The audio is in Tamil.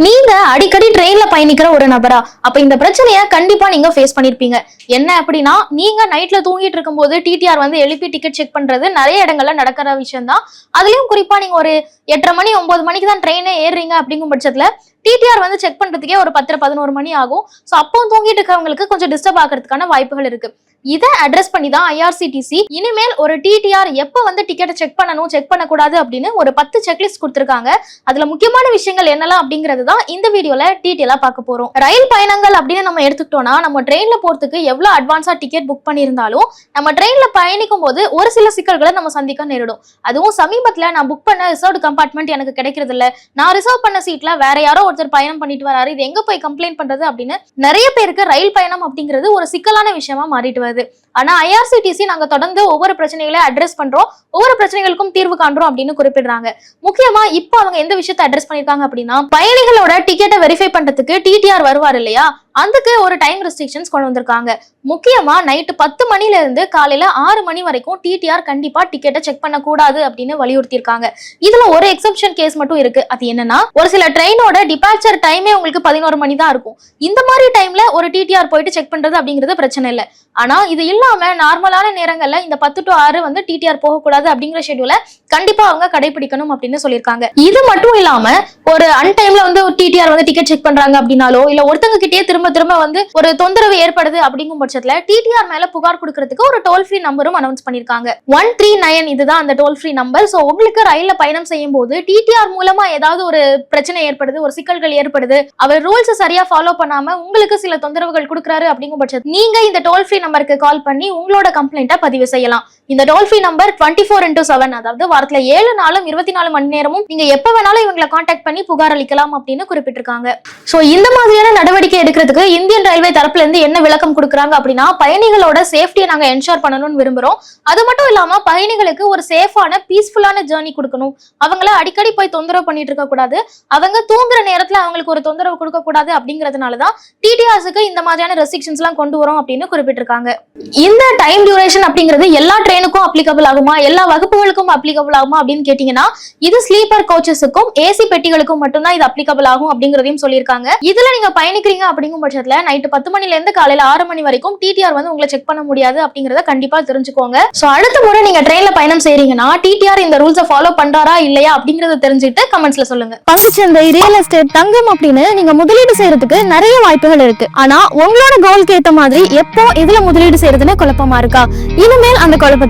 நீங்க அடிக்கடி ட்ரெயின்ல பயணிக்கிற ஒரு நபரா? அப்ப இந்த பிரச்சனைய கண்டிப்பா நீங்க ஃபேஸ் பண்ணிருப்பீங்க. என்ன அப்படின்னா நீங்க நைட்ல தூங்கிட்டு இருக்கும்போது டிடிஆர் வந்து எழுப்பி டிக்கெட் செக் பண்றது நிறைய இடங்கள்ல நடக்கிற விஷயம் தான் அதுலயும் குறிப்பா நீங்க ஒரு எட்டரை மணி ஒன்பது மணிக்கு தான் ட்ரெயினே ஏறுறீங்க அப்படிங்கும் பட்சத்துல டிடிஆர் வந்து செக் பண்றதுக்கே ஒரு பத்தரை பதினோரு மணி ஆகும். ஸோ அப்போ தூங்கிட்டு இருக்கிறவங்களுக்கு கொஞ்சம் டிஸ்டர்ப் ஆகிறதுக்கான வாய்ப்புகள் இருக்கு. இதை அட்ரஸ் பண்ணி தான் ஐஆர்சிடிசி இனிமேல் ஒரு டிடிஆர் எப்போ வந்து டிக்கெட்டை செக் பண்ணணும் செக் பண்ணக்கூடாது அப்படின்னு ஒரு பத்து செக்லிஸ்ட் கொடுத்துருக்காங்க. அதுல முக்கியமான விஷயங்கள் என்னலாம் அப்படிங்கிறது தான் இந்த வீடியோல டீட்டெயிலா பார்க்க போறோம். ரயில் பயணங்கள் அப்படின்னு நம்ம எடுத்துக்கிட்டோம்னா நம்ம ட்ரெயின்ல போறதுக்கு எவ்வளவு அட்வான்ஸா டிக்கெட் புக் பண்ணியிருந்தாலும் நம்ம ட்ரெயின்ல பயணிக்கும் போது ஒரு சில சிக்கல்களை நம்ம சந்திக்க நேரிடும். அதுவும் சமீபத்துல நான் புக் பண்ண ரிசர்வ் கம்பார்ட்மெண்ட் எனக்கு கிடைக்கிறது இல்ல நான் ரிசர்வ் பண்ண சீட்ல வேற யாரோ ஒருத்தர் பயணம் பண்ணிட்டு வராரு. இது எங்க போய் கம்ப்ளைண்ட் பண்றது அப்படின்னு நிறைய பேருக்கு ரயில் பயணம் அப்படிங்கிறது ஒரு சிக்கலான விஷயமா மாறிட்டு வருது. ஆனா ஐஆர்சிடிசி நாங்க தொடர்ந்து ஒவ்வொரு பிரச்சனைகளை அட்ரஸ் பண்றோம். ஒவ்வொரு பிரச்சனைகளுக்கும் தீர்வு காண்றோம் அப்படின்னு குறிப்பிடுறாங்க. முக்கியமா இப்போ அவங்க எந்த விஷயத்தை அட்ரஸ் பண்ணிருக்காங்க அப்படின்னா பயணிகளோட டிக்கெட்டை வெரிஃபை பண்றதுக்கு டிடிஆர் வருவார் இல்லையா? அதுக்கு ஒரு டைம் ரெஸ்ட்ரிக்ஷன்ஸ் கொண்டு வந்திருக்காங்க. முக்கியமா நைட்டு பத்து மணில இருந்து காலையில ஆறு மணி வரைக்கும் டிடிஆர் கண்டிப்பா டிக்கெட்டை செக் பண்ணக்கூடாது அப்படின்னு வலியுறுத்தியிருக்காங்க. இதுல ஒரு எக்ஸப்ஷன் கேஸ் மட்டும் இருக்கு. அது என்னன்னா ஒரு சில ட்ரெயினோட டிபார்ச்சர் டைமே உங்களுக்கு பதினோரு மணி தான் இருக்கும். இந்த மாதிரி டைம்ல ஒரு டிடிஆர் போயிட்டு செக் பண்றது அப்படிங்கிறது பிரச்சனை இல்லை. ஆனா இது இல்லாம நார்மலான நேரங்கள்ல இந்த பத்து டு ஆறு வந்து டிடிஆர் போகக்கூடாது அப்படிங்கிற ஷெட்யூல கண்டிப்பா அவங்க கடைபிடிக்கணும் அப்படின்னு சொல்லியிருக்காங்க. இது மட்டும் இல்லாம ஒரு அன்டைம்ல வந்து டிடிஆர் வந்து டிக்கெட் செக் பண்றாங்க அப்படின்னாலோ இல்ல ஒருத்தங்க கிட்டே திரும்ப திரும்ப வந்து ஒரு தொந்தரவு ஏற்படுது அப்படிங்கும் பட்சத்துல டிடிஆர் மேல புகார் கொடுக்கறதுக்கு ஒரு டோல் ஃப்ரீ நம்பரும் அனௌன்ஸ் பண்ணிருக்காங்க. ஒன் த்ரீ நைன் இதுதான் அந்த டோல் ஃப்ரீ நம்பர் சோ உங்களுக்கு ரயில்ல பயணம் செய்யும் போது டிடிஆர் மூலமா ஏதாவது ஒரு பிரச்சனை ஏற்படுது ஒரு சிக்கல்கள் ஏற்படுது அவர் ரூல்ஸ் சரியா ஃபாலோ பண்ணாம உங்களுக்கு சில தொந்தரவுகள் கொடுக்குறாரு அப்படிங்கும் பட்சத்தில் நீங்க இந்த டோல் ஃப்ரீ நம்பருக்கு கால் பண்ணி உங்களோட கம்ப்ளைண்ட்டை பதிவு செய்யலாம். இந்த toll free number twenty four into seven அதாவது வாரத்துல ஏழு நாளும் இருபத்தி நாலு மணி நேரமும் நீங்க எப்ப வேணாலும் இவங்களை காண்டாக்ட் பண்ணி புகார் அளிக்கலாம் அப்படின்னு குறிப்பிட்டிருக்காங்க. ஸோ இந்த மாதிரியான நடவடிக்கை எடுக்கிறதுக்கு இந்தியன் ரயில்வே தரப்புல இருந்து என்ன விளக்கம் கொடுக்குறாங்க அப்படின்னா பயணிகளோட சேஃப்டியை நாங்க என்ஷோர் பண்ணணும்னு விரும்புறோம். அது மட்டும் இல்லாம பயணிகளுக்கு ஒரு சேஃபான பீஸ்ஃபுல்லான ஜேர்னி கொடுக்கணும். அவங்கள அடிக்கடி போய் தொந்தரவு பண்ணிட்டு இருக்க கூடாது. அவங்க தூங்குற நேரத்துல அவங்களுக்கு ஒரு தொந்தரவு கொடுக்க கூடாது அப்படிங்கறதுனாலதான் டிடிஆர்ஸுக்கு இந்த மாதிரியான ரெஸ்ட்ரிக்ஷன்ஸ் எல்லாம் கொண்டு வரோம் அப்படின்னு குறிப்பிட்டிருக்காங்க. இந்த டைம் டியூரேஷன் அப்படிங்கிறது எல்லா ட்ரெயினுக்கும் அப்ளிகபிள் ஆகுமா? எல்லா வகுப்புகளுக்கும் அப்ளிகபிள் ஆகுமா அப்படின்னு கேட்டீங்கன்னா இது ஸ்லீப்பர் கோச்சஸுக்கும் ஏசி பெட்டிகளுக்கும் மட்டும்தான் இது அப்ளிகபிள் ஆகும் அப்படிங்கறதையும் சொல்லியிருக்காங்க. இதுல நீங்க பயணிக்கிறீங்க அப்படிங்கும் பட்சத்துல நைட்டு பத்து மணில இருந்து காலையில ஆறு மணி வரைக்கும் டிடிஆர் வந்து உங்களை செக் பண்ண முடியாது அப்படிங்கறத கண்டிப்பா தெரிஞ்சுக்கோங்க. சோ அடுத்த முறை நீங்க ட்ரெயின்ல பயணம் செய்றீங்கன்னா டிடிஆர் இந்த ரூல்ஸை ஃபாலோ பண்றாரா இல்லையா அப்படிங்கறத தெரிஞ்சுட்டு கமெண்ட்ஸ்ல சொல்லுங்க. பங்குச்சந்தை ரியல் எஸ்டேட் தங்கம் அப்படின்னு நீங்க முதலீடு செய்யறதுக்கு நிறைய வாய்ப்புகள் இருக்கு. ஆனா உங்களோட கோல்க்கு ஏத்த மாதிரி எப்போ இதுல முதலீடு செய்யறதுன்னு குழப்பமா இருக்கா? இனிமேல் அந்த குழப்பத்தை